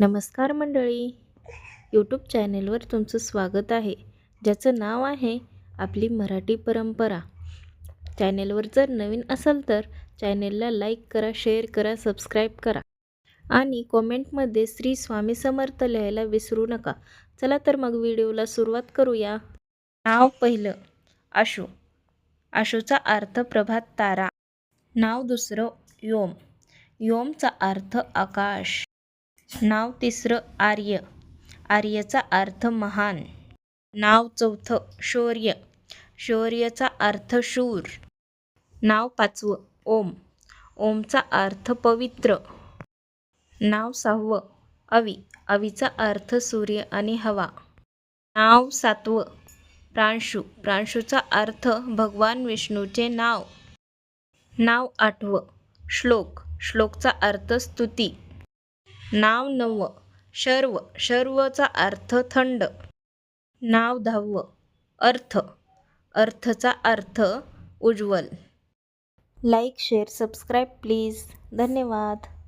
नमस्कार मंडळी. यूट्यूब चॅनेलवर तुमचं स्वागत आहे. ज्याचं नाव आहे आपली मराठी परंपरा. चॅनेलवर जर नवीन असाल तर चॅनेलला लाईक करा शेअर करा सबस्क्राईब करा. आणि कॉमेंटमध्ये श्री स्वामी समर्थ लिहायला विसरू नका. चला तर मग व्हिडिओला सुरुवात करूया. नाव पहिलं. आशू. आशूचा अर्थ प्रभात तारा. नाव दुसरं योम. योमचा अर्थ आकाश. नाव तिसरं आर्य. आर्यचा अर्थ महान. नाव चौथं शौर्य. शौर्यचा अर्थ शूर. नाव पाचवं ओम. ओमचा अर्थ पवित्र. नाव सहावं अवी. अवीचा अर्थ सूर्य आणि हवा. नाव सातवं प्रांशू. प्रांशूचा अर्थ भगवान विष्णूचे नाव. नाव आठवं श्लोक. श्लोकचा अर्थ स्तुती. नाव नववं शर्व शर्वचा अर्थ थंड. नाव दहावं अर्थ. अर्थचा अर्थ उज्ज्वल. Like share subscribe please. धन्यवाद.